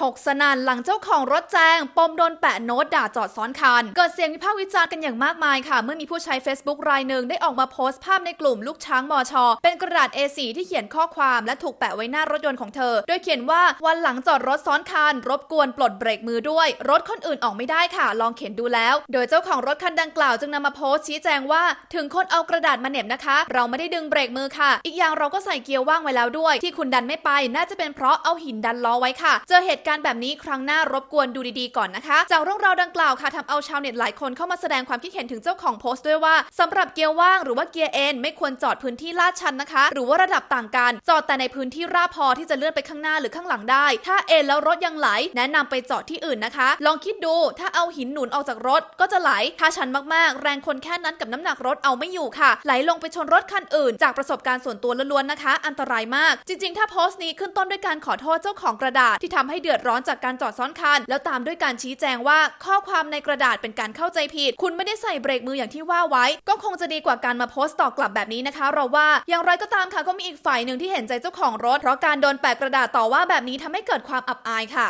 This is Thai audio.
ถกสนันหลังเจ้าของรถแจ้ง ปมโดนแปะโน้ตด่าจอดซ้อนคัน เกิดเสียงวิพากษ์วิจารณ์กันอย่างมากมายค่ะ เมื่อมีผู้ใช้ Facebook รายหนึ่งได้ออกมาโพสต์ภาพในกลุ่มลูกช้างมอชอเป็นกระดาษ A4 ที่เขียนข้อความและถูกแปะไว้หน้ารถยนต์ของเธอ โดยเขียนว่าวันหลังจอดรถซ้อนคันรบกวนปลดเบรกมือด้วย รถคนอื่นออกไม่ได้ค่ะ ลองเขียนดูแล้ว โดยเจ้าของรถคันดังกล่าวจึงนำมาโพสต์ชี้แจงว่า ถึงคนเอากระดาษมาเหน็บนะคะ เราไม่ได้ดึงเบรกมือค่ะ อีกอย่างเราก็ใส่เกียร์ว่างไว้แล้วด้วย ที่คุณดันไม่ไป น่าจะเป็นเพราะเอาหินดันล้อไว้ค่ะ เจอเหตุการณ์แบบนี้ครั้งหน้ารบกวนดูดีๆก่อนนะคะ จากเรื่องราวดังกล่าวค่ะทำเอาชาวเน็ตหลายคนเข้ามาแสดงความคิดเห็นถึงเจ้าของโพสต์ด้วยว่าสำหรับเกียร์ว่างหรือว่าเกียร์เอ็นไม่ควรจอดพื้นที่ลาดชันนะคะ หรือว่าระดับต่างกัน จอดแต่ในพื้นที่ราบพอที่จะเลื่อนไปข้างหน้าหรือข้างหลังได้ ถ้าเอ็นแล้วรถยังไหล แนะนำไปจอดที่อื่นนะคะ ลองคิดดูถ้าเอาหินหนุนออกจากรถก็จะไหล ถ้าชันมากๆ แรงคนแค่นั้นกับน้ำหนักรถเอาไม่อยู่ค่ะ ไหลลงไปชนรถคันอื่น จากประสบการณ์ส่วนตัวล้วนๆนะคะ อันตรายมาก จริง ๆ ถ้าโพสต์นี้ขึ้นต้นด้วยการขอโทษเจ้าของกระดาษที่ทำให้เดือดร้อนจากการจอดซ้อนคัน แล้วตามด้วยการชี้แจงว่าข้อความในกระดาษเป็นการเข้าใจผิด คุณไม่ได้ใส่เบรกมืออย่างที่ว่าไว้ ก็คงจะดีกว่าการมาโพสต์ตอบกลับแบบนี้นะคะ เราว่าอย่างไรก็ตามค่ะก็มีอีกฝ่ายหนึ่งที่เห็นใจเจ้าของรถเพราะการโดนแปะกระดาษต่อว่าแบบนี้ทำให้เกิดความอับอายค่ะ